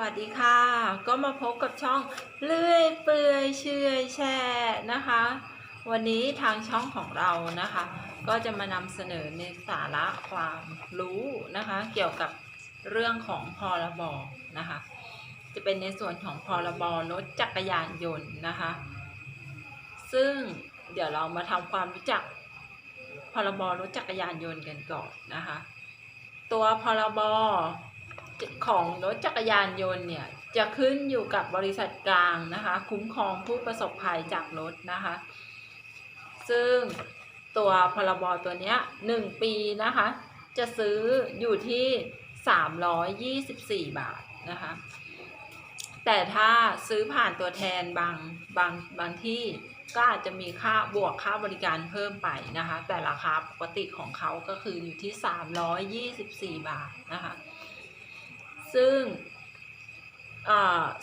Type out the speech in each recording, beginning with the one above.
วัสดีค่ะ ก็มาพบกับช่องเลื่อยเปื่อยเชื่อยแช่นะคะ วันนี้ทางช่องของเรานะคะ ก็จะมานำเสนอในสาระความรู้นะคะ เกี่ยวกับเรื่องของพรบนะคะ จะเป็นในส่วนของพรบรถจักรยานยนต์นะคะ ซึ่งเดี๋ยวเรามาทำความรู้จักพรบรถจักรยานยนต์กันก่อนนะคะ ตัวพรบ ของรถจักรยานยนต์เนี่ยจะขึ้นอยู่กับบริษัทกลางนะคะ คุ้มครองผู้ประสบภัยจากรถนะคะ ซึ่งตัวพรบตัวเนี้ยหนึ่งปีนะคะ จะซื้ออยู่ที่ 324 บาทนะคะ แต่ถ้าซื้อผ่านตัวแทนบางบางบางที่ก็อาจจะมีค่าบวกค่าบริการเพิ่มไปนะคะ แต่ราคาปกติของเขาก็คืออยู่ที่ 324 บาทนะคะ ซึ่ง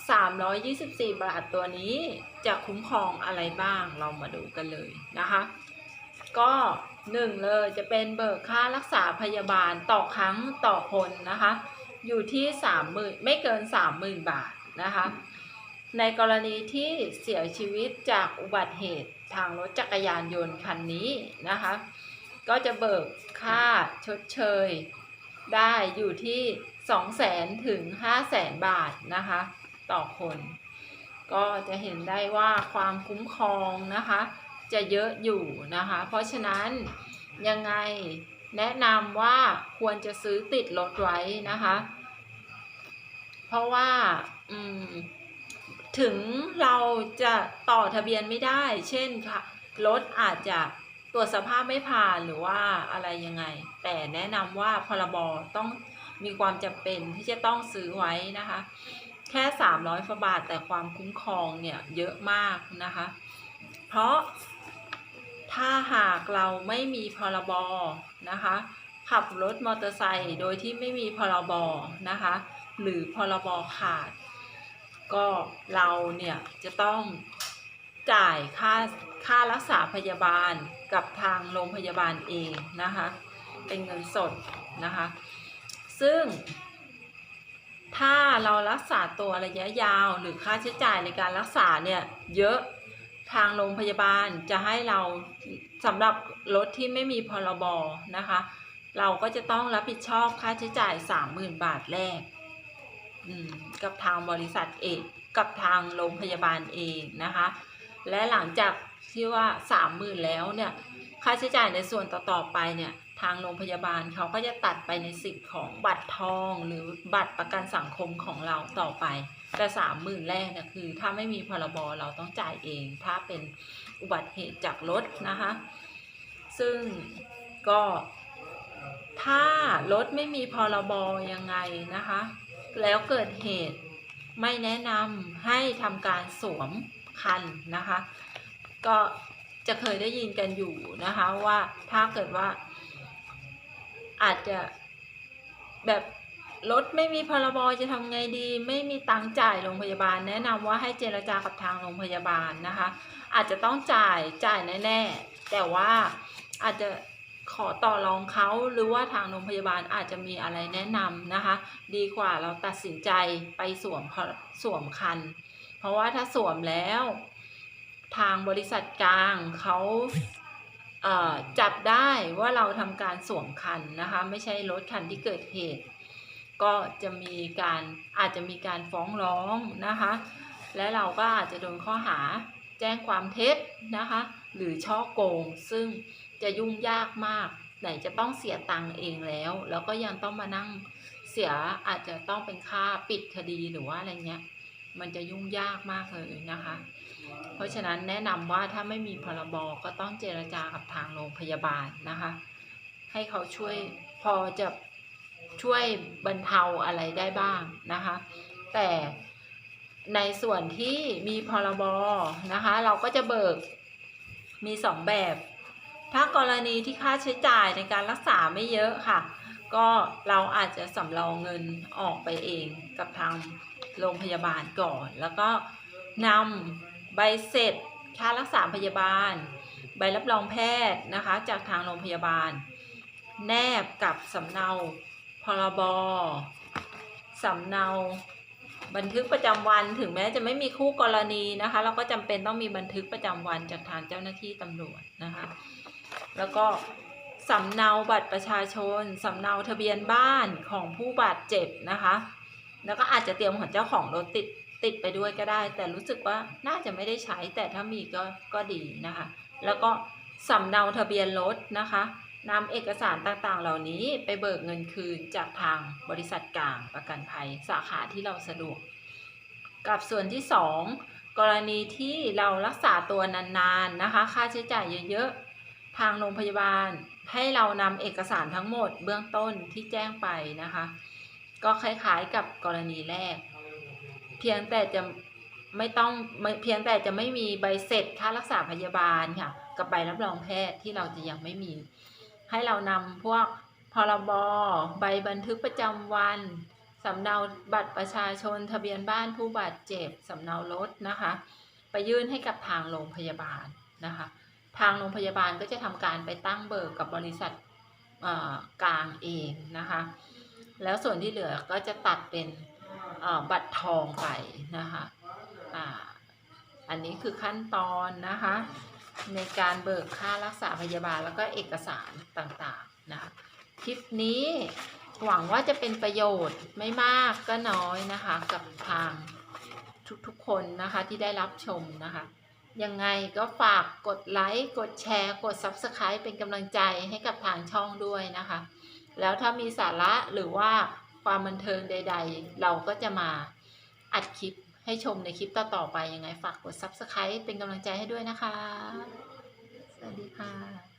สามร้อยยี่สิบสี่บาทตัวนี้จะคุ้มครองอะไรบ้างเรามาดูกันเลยนะคะ ก็หนึ่งเลยจะเป็นเบิกค่ารักษาพยาบาลต่อครั้งต่อคนนะคะ อยู่ที่สามหมื่นไม่เกินสามหมื่นบาทนะคะ ในกรณีที่เสียชีวิตจากอุบัติเหตุทางรถจักรยานยนต์คันนี้นะคะ ก็จะเบิกค่าชดเชยได้อยู่ที่ 2 0 0 0 0 0ถึง5 0 0แสนบาทนะคะ ต่อคน ก็จะเห็นได้ว่าความคุ้มครองนะคะ จะเยอะอยู่นะคะ เพราะฉะนั้นยังไงแนะนำว่าควรจะซื้อติดรถไว้นะคะ เพราะว่าถึงเราจะต่อทะเบียนไม่ได้ เช่นค่ะรถอาจจะตรวจสภาพไม่ผ่านหรือว่าอะไรยังไง แต่แนะนำว่าพรบต้อง มีความจำเป็นที่จะต้องซื้อไว้นะคะ แค่ 300ฟบาทแต่ความคุ้มครองเนี่ยเยอะมากนะคะ เพราะถ้าหากเราไม่มีพรบนะคะ ขับรถมอเตอร์ไซค์โดยที่ไม่มีพรบนะคะ หรือพรบขาด ก็เราเนี่ยจะต้องจ่ายค่าค่ารักษาพยาบาลกับทางโรงพยาบาลเองนะคะ เป็นเงินสดนะคะ ซึ่ง ถ้าเรารักษาตัวระยะยาวหรือค่าใช้จ่ายในการรักษาเนี่ยเยอะทางโรงพยาบาลจะให้เราสำหรับรถที่ไม่มีพรบนะคะ เราก็จะต้องรับผิดชอบค่าใช้จ่าย 30,000 บาทแรกกับทางบริษัทเอกกับทางโรงพยาบาลเองนะคะ และหลังจากที่ว่าสามหมื่นแล้วเนี่ย ค่าใช้จ่ายในส่วนต่อๆไปเนี่ย ทางโรงพยาบาลเขาก็จะตัดไปในสิทธิ์ของบัตรทองหรือบัตรประกันสังคมของเราต่อไป แต่สามหมื่นแรกเนี่ยคือ ถ้าไม่มีพรบเราต้องจ่ายเอง ถ้าเป็นอุบัติเหตุจากรถนะคะ ซึ่งก็ถ้ารถไม่มีพรบยังไงนะคะ แล้วเกิดเหตุไม่แนะนำให้ทำการสวมคันนะคะ ก็จะเคยได้ยินกันอยู่นะคะว่าถ้าเกิดว่า อาจจะแบบรถไม่มีพรบจะทำไงดี ไม่มีตังค์จ่ายโรงพยาบาล แนะนำว่าให้เจรจากับทางโรงพยาบาลนะคะ อาจจะต้องจ่ายจ่ายแน่ๆแต่ว่าอาจจะขอต่อรองเขาหรือว่าทางโรงพยาบาลอาจจะมีอะไรแนะนำนะคะ ดีกว่าเราตัดสินใจไปสวมสวมคัน เพราะว่าถ้าสวมแล้ว ทางบริษัทกลางเขา จับได้ว่าเราทำการสวมคันนะคะ ไม่ใช่รถคันที่เกิดเหตุ ก็จะมีการอาจจะมีการฟ้องร้องนะคะ และเราก็อาจจะโดนข้อหาแจ้งความเท็จนะคะ หรือช่อโกง ซึ่งจะยุ่งยากมาก ไหนจะต้องเสียตังค์เองแล้ว แล้วก็ยังต้องมานั่งเสียอาจจะต้องเป็นค่าปิดคดีหรือว่าอะไรเงี้ย มันจะยุ่งยากมากเลยนะคะ เพราะฉะนั้นแนะนำว่าถ้าไม่มีพรบก็ต้องเจรจากับทางโรงพยาบาลนะคะ ให้เขาช่วยพอจะช่วยบรรเทาอะไรได้บ้างนะคะ แต่ในส่วนที่มีพรบนะคะ เราก็จะเบิกมีสองแบบ ถ้ากรณีที่ค่าใช้จ่ายในการรักษาไม่เยอะค่ะ ก็เราอาจจะสำรองเงินออกไปเองกับทางโรงพยาบาลก่อน แล้วก็นำ ใบเสร็จค่ารักษาพยาบาล ใบรับรองแพทย์นะคะจากทางโรงพยาบาล แนบกับสำเนาพรบสำเนาบันทึกประจำวันถึงแม้จะไม่มีคู่กรณีนะคะ เราก็จำเป็นต้องมีบันทึกประจำวันจากทางเจ้าหน้าที่ตำรวจนะคะ แล้วก็สำเนาบัตรประชาชนสำเนาทะเบียนบ้านของผู้บาดเจ็บนะคะ แล้วก็อาจจะเตรียมของเจ้าของรถติด ติดไปด้วยก็ได้ แต่รู้สึกว่าน่าจะไม่ได้ใช้แต่ถ้ามีก็ก็ดีนะคะ แล้วก็สำเนาทะเบียนรถนะคะนำเอกสารต่างๆ เหล่านี้ไปเบิกเงินคืนจากทางบริษัทกลางประกันภัยสาขาที่เราสะดวก กับส่วนที่ 2 กรณีที่เรารักษาตัวนานๆนะคะ ค่าใช้จ่ายเยอะๆ ทางโรงพยาบาลให้เรานำเอกสารทั้งหมดเบื้องต้นที่แจ้งไปนะคะ ก็คล้ายๆกับกรณีแรก เพียงแต่จะไม่ต้องเพียงแต่จะไม่มีใบเสร็จค่ารักษาพยาบาลค่ะ กับใบรับรองแพทย์ที่เราจะยังไม่มี ให้เรานำพวกพรบใบบันทึกประจำวันสำเนาบัตรประชาชนทะเบียนบ้านผู้บาดเจ็บสำเนารถนะคะ ไปยื่นให้กับทางโรงพยาบาลนะคะ ทางโรงพยาบาลก็จะทำการไปตั้งเบิกกับบริษัทกลางเองนะคะ แล้วส่วนที่เหลือก็จะตัดเป็น บัตรทองไปนะคะอ่าอันนี้คือขั้นตอนนะคะ ในการเบิกค่ารักษาพยาบาลแล้วก็เอกสารต่างๆนะคะคลิปนี้หวังว่าจะเป็นประโยชน์ไม่มากก็น้อยนะคะ กับทางทุกๆคนนะคะที่ได้รับชมนะคะ ยังไงก็ฝากกดไลค์ กดแชร์ กด Subscribe เป็นกำลังใจให้กับทางช่องด้วยนะคะ แล้วถ้ามีสาระหรือว่า ความบันเทิงใด ๆ เราก็จะมาอัดคลิปให้ชมในคลิปต่อๆไปยังไงฝากกด Subscribe เป็นกำลังใจให้ด้วยนะคะ สวัสดีค่ะ